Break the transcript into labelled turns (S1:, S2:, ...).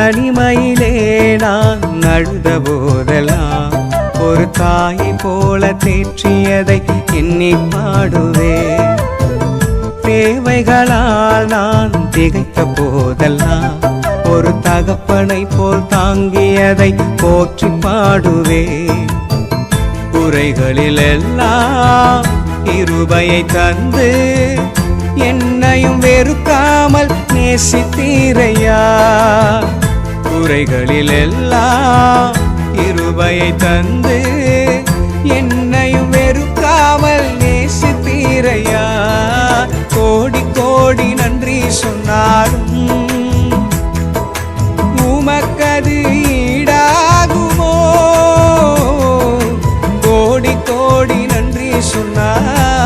S1: தனிமையிலே நான் அழுத போதெல்லாம் ஒரு தாயை போல தேற்றியதை எண்ணி பாடுவேன். தேவைகளால் நான் திகைத்த போதெல்லாம் ஒரு தகப்பனை போல் தாங்கியதை போற்றி பாடுவேன். உரைகளில் எல்லாம் இருபையை தந்து என்னையும் வெறுக்காமல் நேசித்தீரையா வேளைகளில் எல்லாம் இருபையை தந்து என்னையும் வெறுக்காமல் நேசித்தீரையா கோடி கோடி நன்றி சொன்னாலும் உமக்கது ஈடாகுமோ? கோடி கோடி நன்றி சொன்னார்